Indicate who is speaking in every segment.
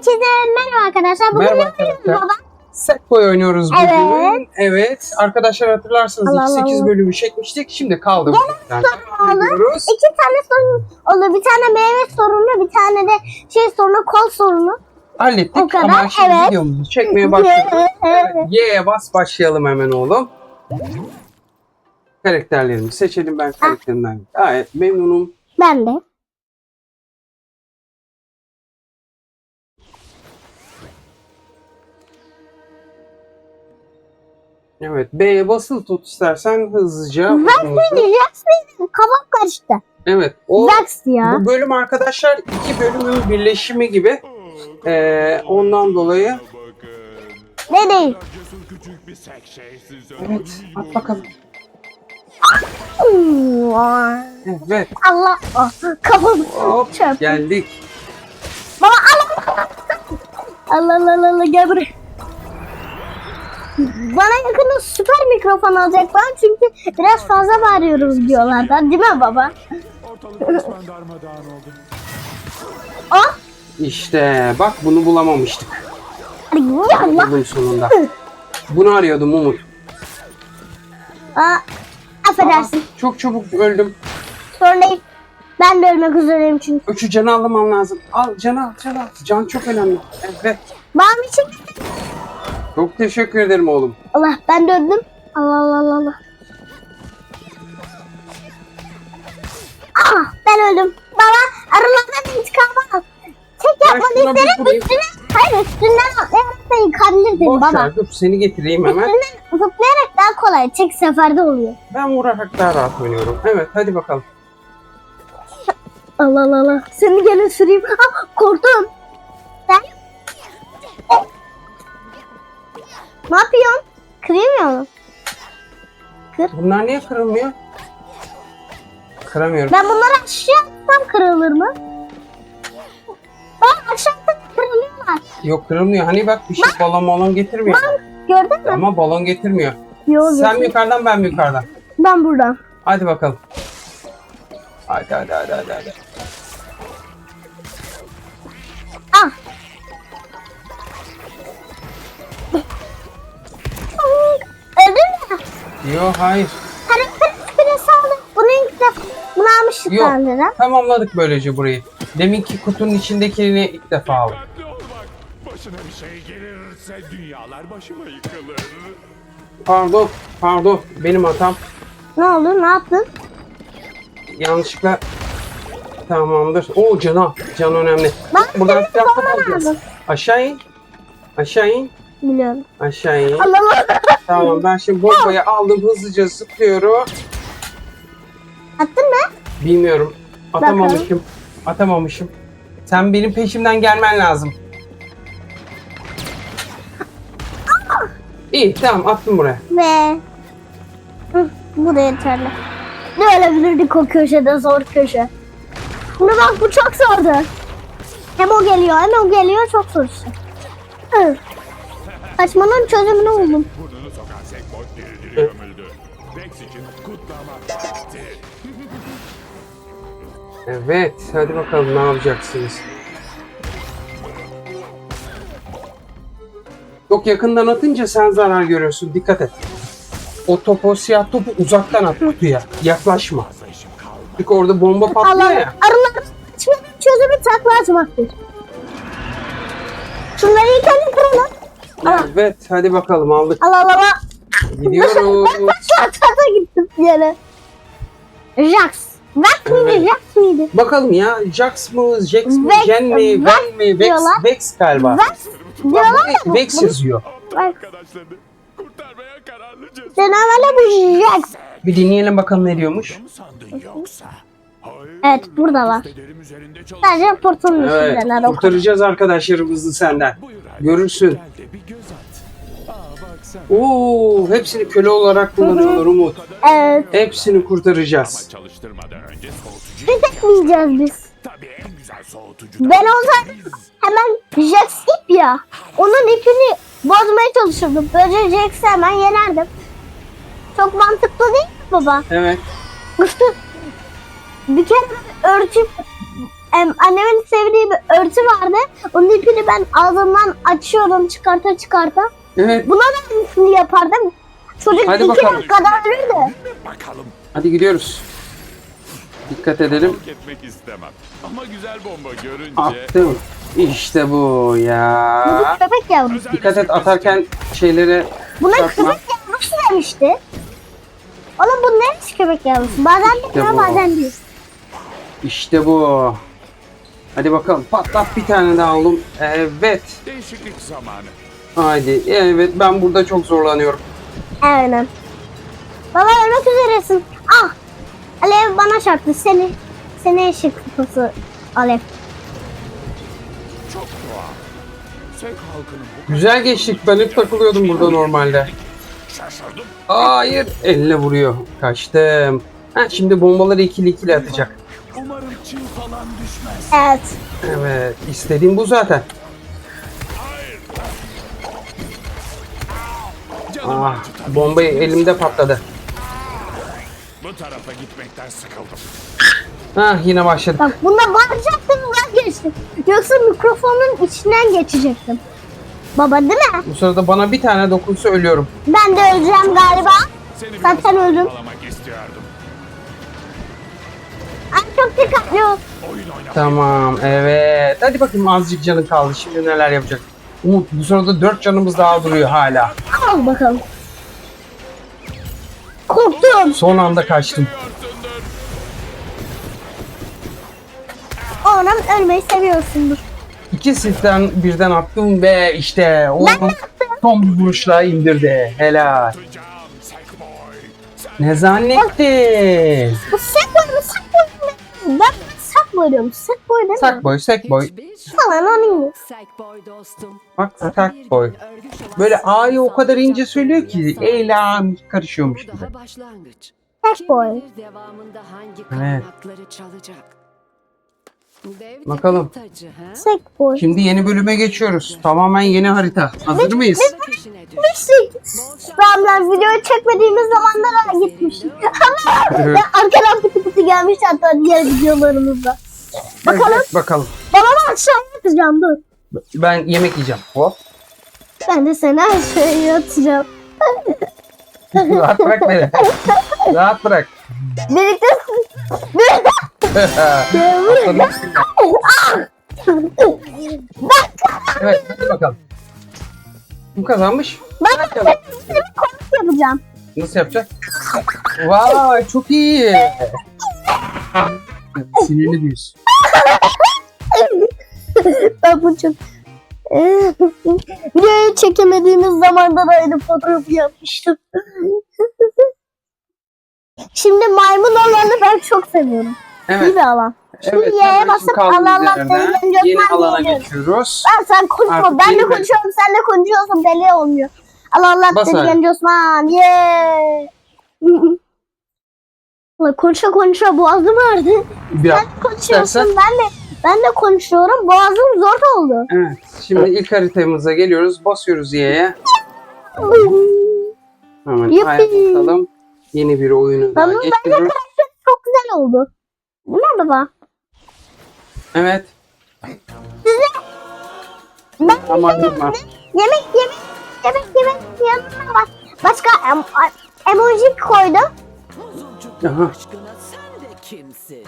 Speaker 1: Herkese merhaba arkadaşlar. Bugün
Speaker 2: Merhaba
Speaker 1: ne
Speaker 2: arkadaşlar.
Speaker 1: baba?
Speaker 2: Sackboy oynuyoruz bugün.
Speaker 1: Evet.
Speaker 2: Evet. Arkadaşlar hatırlarsanız
Speaker 1: Allah
Speaker 2: ilk 8
Speaker 1: Allah.
Speaker 2: bölümü çekmiştik. Şimdi kaldı. Gene Ediyoruz.
Speaker 1: İki tane sorun olur. Bir tane meyve sorunu, bir tane de şey sorunu, kol sorunu.
Speaker 2: Hallettik
Speaker 1: O kadar,
Speaker 2: ama şimdi
Speaker 1: evet.
Speaker 2: videomuzu çekmeye başlıyoruz.
Speaker 1: Evet.
Speaker 2: Evet. Y'ye bas başlayalım hemen oğlum. Karakterlerimi seçelim ben karakterimden. Gayet memnunum.
Speaker 1: Ben de.
Speaker 2: Evet. B'ye basılı tut istersen hızlıca.
Speaker 1: Jax mıydı? Kafam karıştı.
Speaker 2: Evet. O
Speaker 1: Jax ya.
Speaker 2: Bu bölüm arkadaşlar iki bölümün birleşimi gibi. Ee, ondan dolayı
Speaker 1: Ne değil?
Speaker 2: Evet at bakalım. Evet
Speaker 1: Allah. Ah, Kafam
Speaker 2: hop
Speaker 1: çarptı.
Speaker 2: geldik.
Speaker 1: Baba al. Allah Allah Allah Allah gel buraya. Bana yakında süper mikrofon alacaklar çünkü biraz fazla bağırıyoruz diyorlardan değil mi baba?
Speaker 3: ortalık resmen darmadağın oldu.
Speaker 1: Ah!
Speaker 2: İşte bak bunu bulamamıştık.
Speaker 1: Ya Allah.
Speaker 2: Buldum sonunda. Bunu arıyordum Umut.
Speaker 1: Aa, affedersin.
Speaker 2: Çok çabuk öldüm.
Speaker 1: Sorun değil. Ben de ölmek üzereyim çünkü.
Speaker 2: Üçü canı almam lazım. Al canı al canı al. Can çok önemli. Evet.
Speaker 1: Babam için.
Speaker 2: Çok teşekkür ederim oğlum.
Speaker 1: Allah ben de öldüm. Allah Allah Allah Allah. Ah ben öldüm. Baba arılardan intikamı al.
Speaker 2: Ben
Speaker 1: yapmanı
Speaker 2: şuna bir
Speaker 1: isterim
Speaker 2: vurayım.
Speaker 1: üstüne. Hayır üstünden atlayarak da yıkabilirdin
Speaker 2: Boş
Speaker 1: baba.
Speaker 2: ver dur seni getireyim hemen.
Speaker 1: Üstünden zıplayarak daha kolay. Tek seferde oluyor.
Speaker 2: Ben vurarak daha rahat oynuyorum. Evet hadi bakalım.
Speaker 1: Allah Allah Allah. Seni gene süreyim. Ah, korktum. Sen? Oh. Ne yapıyorsun? Kırıyor mu?
Speaker 2: Bunlar niye kırılmıyor? Kıramıyorum.
Speaker 1: Ben bunları aşağı atsam kırılır mı? Bak aşağıda kırılıyorlar.
Speaker 2: Yok kırılmıyor. Hani bak bir şey balon balon getirmiyor.
Speaker 1: Gördün mü?
Speaker 2: Ama balon getirmiyor.
Speaker 1: Yok
Speaker 2: Sen
Speaker 1: yok.
Speaker 2: yukarıdan ben yukarıdan?
Speaker 1: Ben buradan.
Speaker 2: Hadi bakalım. Hadi hadi hadi hadi. hadi. Yok hayır.
Speaker 1: Karakter küresi aldım. Bunu ilk defa bunu almıştık
Speaker 2: Yok.
Speaker 1: daha önceden.
Speaker 2: Tamamladık böylece burayı. Deminki kutunun içindekini ilk defa aldım.
Speaker 3: Dikkatli ol bak. Başına bir şey gelirse dünyalar başıma yıkılır.
Speaker 2: Pardon, pardon. Benim hatam.
Speaker 1: Ne oldu? Ne yaptın?
Speaker 2: Yanlışlıkla Tamamdır. Oo cana. Can önemli.
Speaker 1: Ben
Speaker 2: Buradan
Speaker 1: sonra
Speaker 2: toplayacağız.
Speaker 1: aldım.
Speaker 2: Aşağı in. Aşağı in.
Speaker 1: Biliyorum.
Speaker 2: Aşağı in.
Speaker 1: Allah.
Speaker 2: Tamam ben şimdi bombayı aldım hızlıca zıplıyorum.
Speaker 1: Attın mı?
Speaker 2: Bilmiyorum. Atamamışım. Atamamışım. Sen benim peşimden gelmen lazım. İyi tamam attım buraya.
Speaker 1: Ve Hı, bu da yeterli. Ne ölebilirdik o köşede zor köşe. Şimdi bak bu çok zordu. Hem o geliyor hem o geliyor çok zor işte. Hı. Kaçmanın çözümünü buldum.
Speaker 3: Burnunu sokan sekbot diri diri gömüldü. Rex için kutlama vakti.
Speaker 2: Evet hadi bakalım ne yapacaksınız. Çok yakından atınca sen zarar görüyorsun. Dikkat et. O topu, siyah topu uzaktan at kutuya. Yaklaşma.
Speaker 3: Fazla işim kalmadı.
Speaker 2: Çünkü orada bomba patlıyor ya.
Speaker 1: kaçmanın çözümü takla atmaktır. Şunları ilk önce kıralım.
Speaker 2: Evet hadi bakalım aldık.
Speaker 1: Allah Allah. Allah.
Speaker 2: Gidiyoruz.
Speaker 1: Ben başka tarafa gittim yere. Jax. Jax mıydı?
Speaker 2: Evet.
Speaker 1: Jax mıydı?
Speaker 2: Bakalım ya Jax mı, Jax mı,
Speaker 1: Vex-
Speaker 2: Jen mi,
Speaker 1: Vex
Speaker 2: Ven mi, Vex,
Speaker 1: diyorlar.
Speaker 2: Vex galiba.
Speaker 1: Jax diyorlar ya.
Speaker 2: Vex yazıyor.
Speaker 1: Bak,
Speaker 3: Arkadaşlarını kurtarmaya kararlı cesur
Speaker 1: bu Jax.
Speaker 2: Bir dinleyelim bakalım ne diyormuş.
Speaker 3: mu sandın yoksa?
Speaker 1: Evet burada var. Sadece portalın
Speaker 2: Evet,
Speaker 1: üstündeler o kadar.
Speaker 2: kurtaracağız arkadaşlarımızı senden. Görürsün.
Speaker 3: Bir.
Speaker 2: Oo, hepsini köle olarak kullanıyorlar Umut.
Speaker 1: Evet.
Speaker 2: Hepsini kurtaracağız.
Speaker 3: Soğutucu.
Speaker 1: Tütekleyeceğiz biz. Ben olsaydım hemen Jax ip ya. Onun ipini bozmaya çalışırdım. Böylece Jax'i hemen yenerdim. Çok mantıklı değil mi baba?
Speaker 2: Evet.
Speaker 1: Bir kere örtüp em, annemin sevdiği bir örtü vardı. Onun ipini ben ağzımdan açıyordum çıkarta çıkarta.
Speaker 2: Evet.
Speaker 1: Buna da aynısını yapardım. Çocuk
Speaker 2: Hadi
Speaker 1: iki
Speaker 2: bakalım.
Speaker 1: dakikada ölürdü.
Speaker 3: Bakalım.
Speaker 2: Hadi gidiyoruz. Dikkat edelim.
Speaker 3: Etmek istemem. Ama güzel bomba görünce...
Speaker 2: Attım. İşte bu
Speaker 1: Bu
Speaker 2: ya.
Speaker 1: köpek yavrusu.
Speaker 2: Dikkat et
Speaker 3: bir
Speaker 2: atarken şeylere
Speaker 1: Buna
Speaker 2: çarpma.
Speaker 1: köpek yavrusu demişti. Oğlum bu neymiş köpek yavrusu? Bazen
Speaker 2: İşte
Speaker 1: biliyor
Speaker 2: bu.
Speaker 1: bazen değil.
Speaker 2: İşte bu. Hadi bakalım patlat bir tane daha oğlum. Evet.
Speaker 3: Değişiklik zamanı.
Speaker 2: Haydi. Evet ben burada çok zorlanıyorum.
Speaker 1: Aynen. Baba ölmek üzeresin. Ah! Alev bana çarptı. Seni seni eşek kupası Alev.
Speaker 3: Çok doğal. Sek halkının bu
Speaker 2: Güzel geçtik. Ben hep takılıyordum burada normalde.
Speaker 3: şaşırdım.
Speaker 2: Hayır. Elle vuruyor. Kaçtım. Ha, şimdi bombaları ikili ikili atacak.
Speaker 3: Umarım çiğ falan düşmez.
Speaker 1: Evet.
Speaker 2: Evet. istediğim bu zaten.
Speaker 3: Canım
Speaker 2: Ah,
Speaker 3: acı tabii.
Speaker 2: bombayı elimde patladı.
Speaker 3: Bu tarafa gitmekten sıkıldım.
Speaker 2: Ha yine başladık.
Speaker 1: Bak bunda bağıracaktım vazgeçtim. Yoksa mikrofonun içinden geçecektim. Baba değil mi?
Speaker 2: Bu sırada bana bir tane dokunsa ölüyorum.
Speaker 1: Ben de öleceğim galiba.
Speaker 3: Seni
Speaker 1: Zaten öldüm.
Speaker 3: yakalamak
Speaker 1: çok dikkatli ol.
Speaker 2: Tamam evet. Hadi bakayım azıcık canın kaldı. Şimdi neler yapacak? Umut bu sırada dört canımız daha duruyor hala.
Speaker 1: Al bakalım. Korktum.
Speaker 2: Son anda kaçtım.
Speaker 1: Oğlum ölmeyi seviyorsundur.
Speaker 2: İki silahtan birden attım ve işte o son bir vuruşla indirdi. Helal.
Speaker 3: Sen
Speaker 2: Ne zannettin?
Speaker 1: Bu Sackboy Sackboy diyorum. Sackboy değil mi?
Speaker 2: Sackboy, Sackboy.
Speaker 1: Falan onun
Speaker 4: Sackboy dostum.
Speaker 2: Bak Sackboy. Böyle A'yı o kadar ince söylüyor ki Eylem karışıyormuş gibi.
Speaker 4: başlangıç. Bilir devamında hangi
Speaker 2: Evet.
Speaker 4: kanatları çalacak. Dev
Speaker 2: Bakalım.
Speaker 4: ha?
Speaker 1: Sackboy.
Speaker 2: Şimdi yeni bölüme geçiyoruz. Tamamen yeni harita. Hazır mıyız?
Speaker 4: Düş.
Speaker 1: Gitmiştik. Ramlar videoyu çekmediğimiz zamanlara gitmiştik.
Speaker 2: Evet.
Speaker 1: Ve arkadan pıtı pıtı gelmiş hatta diğer videolarımızda. Bakalım.
Speaker 2: Evet, bakalım.
Speaker 1: Babama akşam yapacağım dur.
Speaker 2: Ben yemek yiyeceğim. Hop.
Speaker 1: Ben de seni her şeyi atacağım.
Speaker 2: Rahat bırak beni. Rahat bırak.
Speaker 1: Birlikte... Birlikte...
Speaker 2: evet hadi bakalım. Kim kazanmış?
Speaker 1: Ben de senin bir komik yapacağım.
Speaker 2: Nasıl yapacak? Vay çok iyi. Sinirli yüz.
Speaker 1: Ben bu çok... Videoyu çekemediğimiz zamanda da aynı fotoğrafı yapmıştım. Şimdi maymun olanı ben çok seviyorum. İyi
Speaker 2: Evet.
Speaker 1: bir alan. Şimdi
Speaker 2: Evet,
Speaker 1: Y'ye basıp
Speaker 2: yerden
Speaker 1: seni
Speaker 2: Yeni alana geçiyoruz.
Speaker 1: Ben sen konuşma.
Speaker 2: Artık
Speaker 1: ben de konuşuyorum. Sen de konuşuyorsun. Belli olmuyor. Allah Allah
Speaker 2: Bas
Speaker 1: seni
Speaker 2: abi.
Speaker 1: genç Osman. Ulan konuşa konuşa boğazım ağrıdı.
Speaker 2: Biraz
Speaker 1: Sen konuşuyorsun.
Speaker 2: istersen-
Speaker 1: Ben de ben de konuşuyorum. Boğazım zor oldu.
Speaker 2: Evet. Şimdi ilk haritamıza geliyoruz. Basıyoruz Y'ye. Hemen bakalım. Yeni bir oyunu daha
Speaker 1: Tamam, ben de
Speaker 2: geçiyoruz.
Speaker 1: Çok güzel oldu. Değil mi baba?
Speaker 2: Evet.
Speaker 1: Ben
Speaker 2: Tamam,
Speaker 1: yemek,
Speaker 2: tamam.
Speaker 1: yemek yemek yemek yemek yanına bak. Başka em, emoji koydum.
Speaker 4: Kuzucuk
Speaker 2: Aha.
Speaker 4: aşkına sen de kimsin?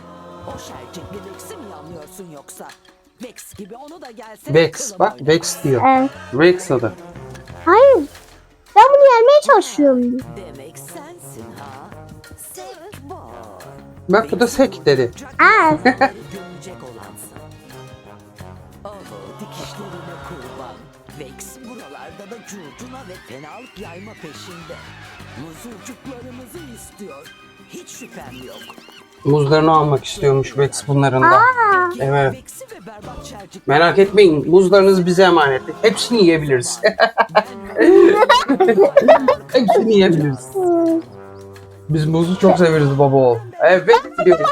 Speaker 4: O şercikli Vex'i mi yanlıyorsun yoksa? Vex gibi onu da gelse
Speaker 2: Vex. Bak Vex diyor.
Speaker 1: Ee,
Speaker 2: Vex adı.
Speaker 1: hayır. Ben bunu yenmeye çalışıyorum.
Speaker 4: Demek sensin ha? Sackboy.
Speaker 2: Bak bu da Sek dedi.
Speaker 1: Aa,
Speaker 4: görecek olansın. Dikişlerine kurban. Vex buralarda da curcuna ve fenalık yayma peşinde. Muzurcuklarımızı istiyor. Hiç şüphem yok.
Speaker 2: Muzlarını almak istiyormuş Vex bunların da. Evet.
Speaker 4: Ve berbat
Speaker 2: Merak etmeyin. Muzlarınız bize emanet. Hepsini yiyebiliriz. Hepsini yiyebiliriz. Biz muzu çok severiz baba oğul. Evet diyoruz.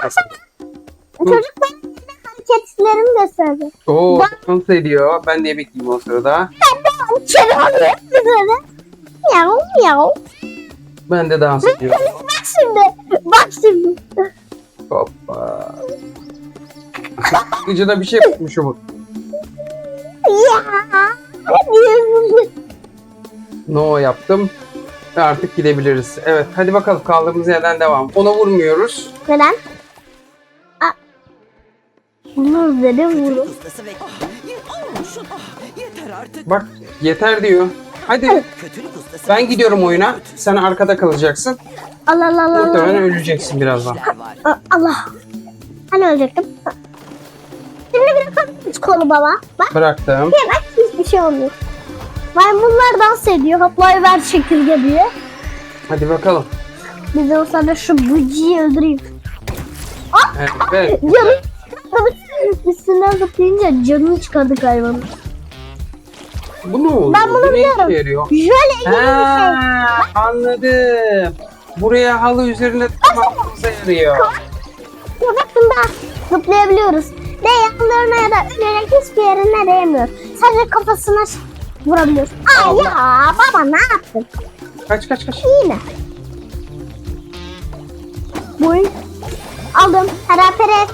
Speaker 1: çocuk benim hareketlerimi gösterdi.
Speaker 2: Oo dans ediyor. Ben de yemek yiyeyim o sırada.
Speaker 1: Kedi oluyor. Böyle. Miyav miyav.
Speaker 2: Ben de dans ediyorum.
Speaker 1: Şimdi. Bak şimdi.
Speaker 2: Hoppa. Gıcıda bir şey tutmuşum. bu.
Speaker 1: Ya.
Speaker 2: No yaptım. Ve artık gidebiliriz. Evet hadi bakalım kaldığımız yerden devam. Ona vurmuyoruz.
Speaker 1: Neden? Aa. Bunlar neden vurur?
Speaker 2: Bak yeter diyor. Hadi ben gidiyorum oyuna. Sen arkada kalacaksın.
Speaker 1: Allah Allah Allah.
Speaker 2: Muhtemelen öleceksin birazdan.
Speaker 1: Aa, Allah. Hani ölecektim. Şimdi bırakalım hiç kolu baba. Bak
Speaker 2: Bıraktım.
Speaker 1: hemen hiçbir şey olmuyor. Maymunlar dans ediyor. Hoplayıver çekirge diye.
Speaker 2: Hadi bakalım.
Speaker 1: Bir de o sırada şu bıcıyı öldüreyim.
Speaker 2: Evet.
Speaker 1: Canım Üstünden zıplayınca canını çıkardık hayvanın.
Speaker 2: Bu ne oldu?
Speaker 1: Ben bunu
Speaker 2: Bu ne işe
Speaker 1: biliyorum.
Speaker 2: yarıyor?
Speaker 1: Jöle gibi bir şey.
Speaker 2: Ha, anladım. Buraya halı üzerine tamamımıza yarıyor.
Speaker 1: Kafasında zıplayabiliyoruz. Ve yanlarına ya da önüne hiçbir yerine değmiyor. Sadece kafasına ş- vurabiliyoruz. Ay
Speaker 2: Allah.
Speaker 1: ya baba ne yaptın?
Speaker 2: Kaç kaç kaç.
Speaker 1: Yine. Boy. Aldım. Harapere.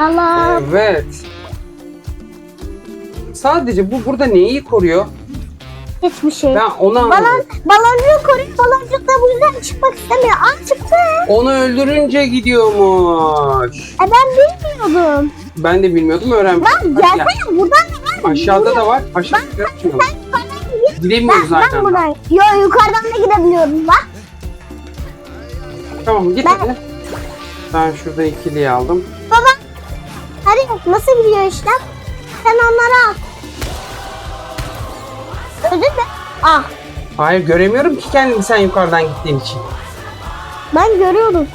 Speaker 1: Allah.
Speaker 2: Evet. Sadece bu burada neyi koruyor?
Speaker 1: Hiçbir şey.
Speaker 2: Ben onu
Speaker 1: Balon, baloncuğu koruyor. Baloncuk da bu yüzden çıkmak istemiyor. Aa çıktı.
Speaker 2: Onu öldürünce gidiyormuş.
Speaker 1: E ben bilmiyordum.
Speaker 2: Ben de bilmiyordum öğrendim.
Speaker 1: Lan
Speaker 2: Hadi
Speaker 1: gelsene
Speaker 2: gel.
Speaker 1: buradan da var.
Speaker 2: Aşağıda da var. Aşağıda yapmıyorum.
Speaker 1: Sen yukarıdan git.
Speaker 2: Gidemiyoruz
Speaker 1: Ben, ben
Speaker 2: zaten.
Speaker 1: buradan. Yo yukarıdan da gidebiliyorum bak.
Speaker 2: Tamam git
Speaker 1: Ben-
Speaker 2: hadi. Ben şurada ikiliyi aldım.
Speaker 1: Baba. Hadi nasıl gidiyor işlem? Sen onları al. Öldün mü? Ah.
Speaker 2: Hayır göremiyorum ki kendimi sen yukarıdan gittiğin için.
Speaker 1: Ben görüyorum.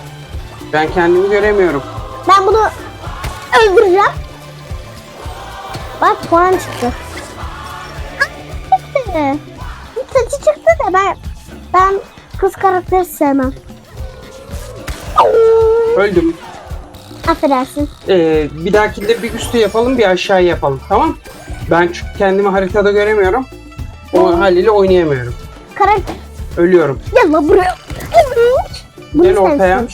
Speaker 2: Ben kendimi göremiyorum.
Speaker 1: Ben bunu öldüreceğim. Bak puan çıktı. Çıktı. Saçı çıktı da ben ben kız karakteri sevmem.
Speaker 2: Öldüm.
Speaker 1: Affedersin.
Speaker 2: Ee, bir dahakinde bir üstü yapalım bir aşağı yapalım tamam? Ben çünkü kendimi haritada göremiyorum. O haliyle oynayamıyorum.
Speaker 1: Karakter.
Speaker 2: Ölüyorum.
Speaker 1: Gel lan buraya. Bunu
Speaker 2: Gel ortaya.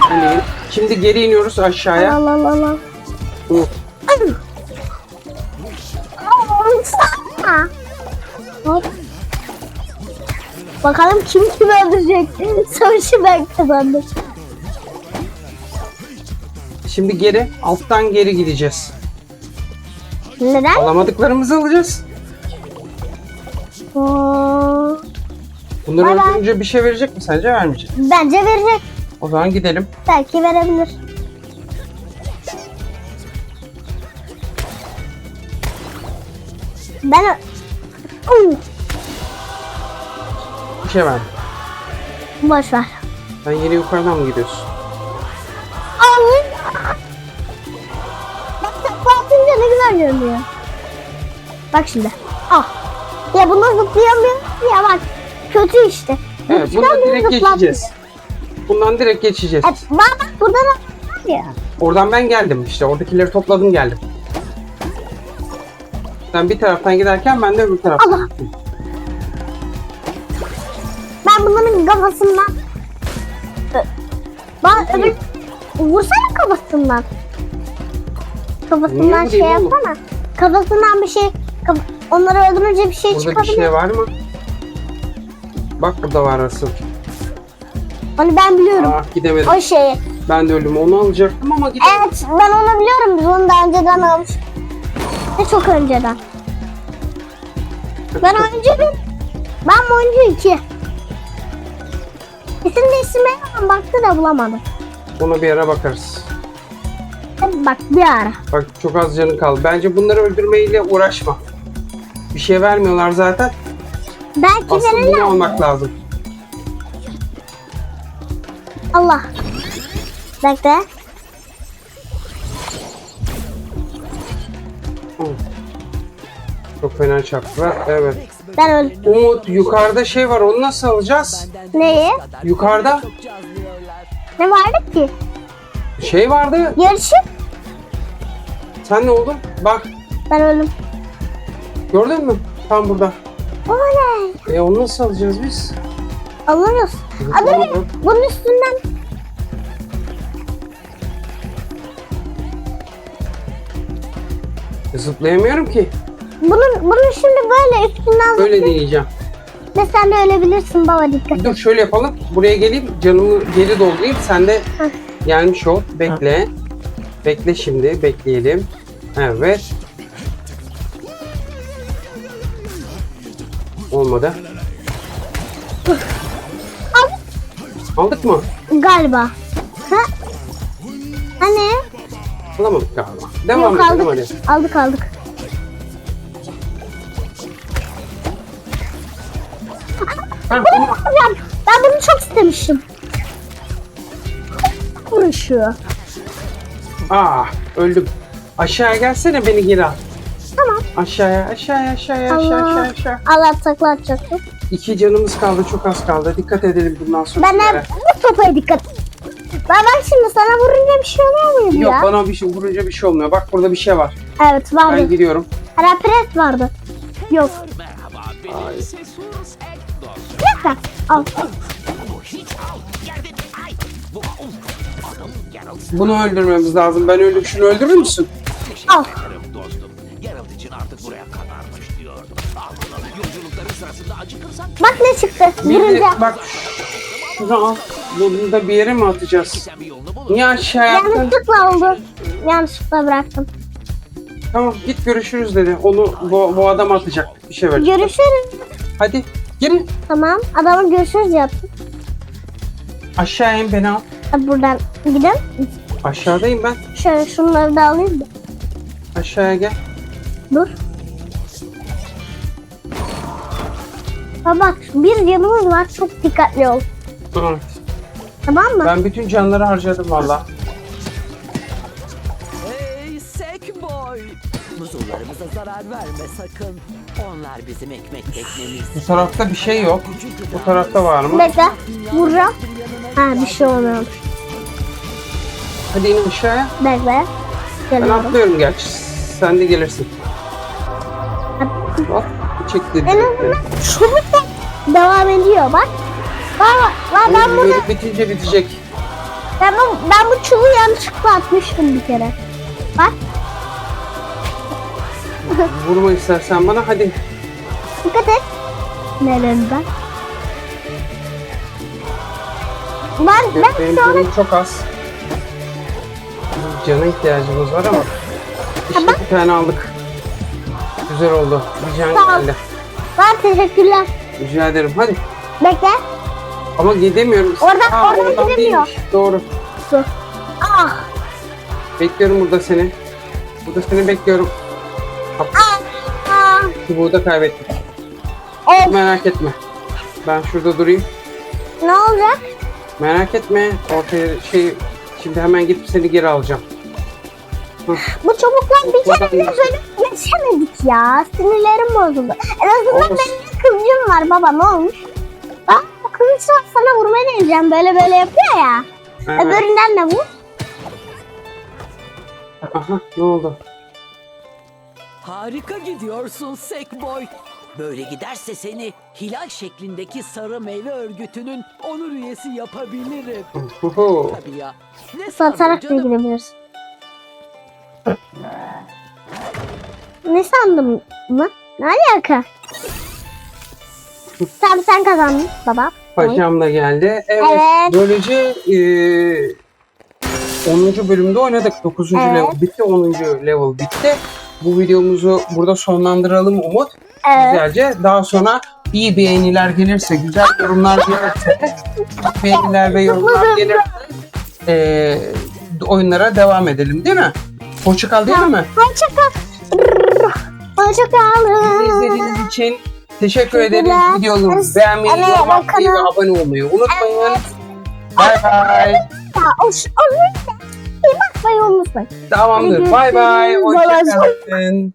Speaker 2: Hani şimdi geri iniyoruz aşağıya.
Speaker 1: Allah Allah Allah. Hop. Bakalım kim kimi öldürecek. Savaşı ben kazandım.
Speaker 2: Şimdi geri alttan geri gideceğiz.
Speaker 1: Neden?
Speaker 2: Alamadıklarımızı alacağız. Bunları
Speaker 1: Bay bay.
Speaker 2: öldürünce bir şey verecek mi sence vermeyecek?
Speaker 1: Bence verecek.
Speaker 2: O zaman gidelim.
Speaker 1: Belki verebilir. Ben... Uy,
Speaker 2: Bir şey ver.
Speaker 1: Boş ver.
Speaker 2: Sen yine yukarıdan mı gidiyorsun?
Speaker 1: Ay. Bak atınca ne güzel görünüyor. Bak şimdi. Ya buna zıplayamıyor. Ya bak. Kötü işte.
Speaker 2: Evet bundan direkt geçeceğiz. Bundan direkt geçeceğiz.
Speaker 1: E, bak bak burada da var ya.
Speaker 2: Oradan ben geldim işte. Oradakileri topladım geldim. Sen bir taraftan giderken ben de öbür taraftan
Speaker 1: Allah.
Speaker 2: gittim.
Speaker 1: Ben bunların kafasından... Bak öbür... Vursana kafasından. Kafasından şey yapsana. Kafasından bir şey... kaf- Onları öldürünce bir şey
Speaker 2: Burada bir
Speaker 1: çıkabilir.
Speaker 2: şey var mı? Bak burada var asıl.
Speaker 1: Onu ben biliyorum.
Speaker 2: Ah gidemedim.
Speaker 1: O şeyi.
Speaker 2: Ben de öldüm. Onu alacaktım ama gidemedim.
Speaker 1: Evet ben onu biliyorum. Biz onu daha önceden almış. Ve çok önceden. Ben oyuncu bir. Ben oyuncu iki. İsim değiştirmeye falan baktı da bulamadım.
Speaker 2: Ona bir ara bakarız.
Speaker 1: Hadi bak bir ara.
Speaker 2: Bak çok az canın kaldı. Bence bunları öldürmeyle uğraşma. Bir şey vermiyorlar zaten.
Speaker 1: Belki
Speaker 2: Asıl bunu
Speaker 1: verirler.
Speaker 2: almak lazım.
Speaker 1: Allah. Bekle.
Speaker 2: Hı. Çok fena çarptılar. Evet.
Speaker 1: Ben öldüm.
Speaker 2: Umut yukarıda şey var onu nasıl alacağız?
Speaker 1: Neyi?
Speaker 2: Yukarıda.
Speaker 1: Ne vardı ki?
Speaker 2: şey vardı.
Speaker 1: Yarışı.
Speaker 2: Sen ne oldun? Bak
Speaker 1: Ben öldüm.
Speaker 2: Gördün mü? Tam burada.
Speaker 1: Oley.
Speaker 2: E onu nasıl alacağız biz?
Speaker 1: Alırız.
Speaker 2: Aa,
Speaker 1: bunun üstünden.
Speaker 2: E, Zıplayamıyorum ki.
Speaker 1: Bunun, bunun şimdi böyle üstünden.
Speaker 2: Böyle deneyeceğim.
Speaker 1: Ve sen de ölebilirsin baba dikkat.
Speaker 2: Dur şöyle yapalım. Buraya geleyim canımı geri doldurayım. Sen de Heh. gelmiş ol. Bekle. Bekle şimdi. Bekleyelim. Evet. Olmadı. Aldık mı?
Speaker 1: Galiba. Ha? Hani?
Speaker 2: Alamadık galiba. Devam
Speaker 1: Yok
Speaker 2: edelim
Speaker 1: aldık.
Speaker 2: hadi.
Speaker 1: Aldık aldık.
Speaker 2: Ha, bunu-
Speaker 1: ben bunu çok istemiştim. Vuruşuyor.
Speaker 2: Aa, öldüm. Aşağıya gelsene beni geri al. Aşağıya, aşağıya, aşağıya, aşağı, aşağı, aşağı.
Speaker 1: Allah takla atacaktım.
Speaker 2: İki canımız kaldı, çok az kaldı. Dikkat edelim bundan sonra.
Speaker 1: Ben de bu topaya dikkat. Ben bak şimdi sana vurunca bir şey oluyor muydu
Speaker 2: Yok
Speaker 1: ya?
Speaker 2: bana bir şey vurunca bir şey olmuyor. Bak burada bir şey var.
Speaker 1: Evet
Speaker 2: Ben
Speaker 1: vardı.
Speaker 2: gidiyorum.
Speaker 1: Rapret vardı. Yok.
Speaker 3: Dostum.
Speaker 1: Bir dakika. Al.
Speaker 3: Ay.
Speaker 2: Bunu öldürmemiz lazım. Ben ölüm şunu öldürür müsün?
Speaker 1: Al. Bak ne çıktı.
Speaker 2: Bir de
Speaker 1: Vurunca.
Speaker 2: bak şunu al. Bunu da bir yere mi atacağız? Niye aşağıya attın?
Speaker 1: Yanlışlıkla oldu. Yanlışlıkla bıraktım.
Speaker 2: Tamam git görüşürüz dedi. Onu bu, bu adam atacak. Bir şey verecek.
Speaker 1: Görüşürüz.
Speaker 2: Hadi gelin.
Speaker 1: Tamam. Adamın görüşürüz yaptım.
Speaker 2: Aşağı in beni al.
Speaker 1: Hadi buradan gidelim.
Speaker 2: Aşağıdayım ben.
Speaker 1: Şöyle şunları da alayım da.
Speaker 2: Aşağıya gel.
Speaker 1: Dur. Ha bak bir yanımız var. Çok dikkatli ol.
Speaker 2: Evet.
Speaker 1: Tamam mı?
Speaker 2: Ben bütün canları harcadım valla.
Speaker 4: Hey sek boy. Muzullarımıza zarar verme sakın. Onlar bizim ekmek teknemiz.
Speaker 2: Bu tarafta bir şey yok. Bu tarafta var mı?
Speaker 1: Bekle. Vuracağım. Ha bir şey olmuyormuş.
Speaker 2: Hadi in aşağıya.
Speaker 1: Bekle.
Speaker 2: Ben
Speaker 1: Geliyorum.
Speaker 2: atlıyorum gerçi. Sen de gelirsin. Hop. Çekti.
Speaker 1: En azından da devam ediyor bak. Bak, bak ben bunu
Speaker 2: Böyle bitince bitecek.
Speaker 1: ben bu, ben bu çubuğu yanlışlıkla atmıştım bir kere. Bak
Speaker 2: Vurma istersen bana hadi.
Speaker 1: dikkat et. Nereden? Ben ben
Speaker 2: Benim
Speaker 1: sonra
Speaker 2: çok az. Cana ihtiyacımız var ama. İşte bir tane aldık. Güzel oldu. Bir can
Speaker 1: Sağ ol.
Speaker 2: geldi.
Speaker 1: ben teşekkürler.
Speaker 2: Rica ederim. Hadi.
Speaker 1: Bekle.
Speaker 2: Ama gidemiyorum.
Speaker 1: Oradan- oradan gidemiyor.
Speaker 2: değilmiş. Doğru.
Speaker 1: Dur. Ah.
Speaker 2: Bekliyorum burada seni. Burada seni bekliyorum.
Speaker 1: Ah. Ah.
Speaker 2: Çubuğu da kaybettik.
Speaker 1: Of.
Speaker 2: Merak etme. Ben şurada durayım.
Speaker 1: Ne olacak?
Speaker 2: Merak etme. Ortaya şey şimdi hemen gidip seni geri alacağım.
Speaker 1: Bu çubuklar bir kere
Speaker 2: geçsin.
Speaker 1: böyle geçemedik ya. Sinirlerim bozuldu. En azından
Speaker 2: Olsun.
Speaker 1: benim bir kılıcım var baba ne olmuş? Bak bu kılıçla sana vurmaya deneyeceğim. Böyle böyle yapıyor ya.
Speaker 2: Evet.
Speaker 1: Öbüründen de vur.
Speaker 2: Aha ne oldu?
Speaker 4: Harika gidiyorsun sek boy. Böyle giderse seni hilal şeklindeki sarı meyve örgütünün onur üyesi yapabilirim. Tabii ya. Ne
Speaker 1: Satarak da gidebilirsin. Ne sandım mı? Ne alaka? Sen sen kazandın baba.
Speaker 2: Paşam da geldi. Evet.
Speaker 1: Evet.
Speaker 2: Böylece eee 10. bölümde oynadık. 9.
Speaker 1: Evet.
Speaker 2: level bitti. 10. level bitti. Bu videomuzu burada sonlandıralım Umut.
Speaker 1: Evet.
Speaker 2: Güzelce. Daha sonra iyi beğeniler gelirse, güzel yorumlar gelirse, beğeniler ve yorumlar gelirse eee, oyunlara devam edelim değil mi? Hoşça kal değil mi?
Speaker 1: Hoşçakal. Hoşçakalın.
Speaker 2: Bizi izlediğiniz için teşekkür ederiz. Videomuzu beğenmeyi,
Speaker 1: Evet,
Speaker 2: yorum atmayı ve abone olmayı unutmayın. Bay bay.
Speaker 1: İyi bakmayı unutmayın.
Speaker 2: Tamamdır.
Speaker 1: Bay bay.
Speaker 2: Hoşçakalın.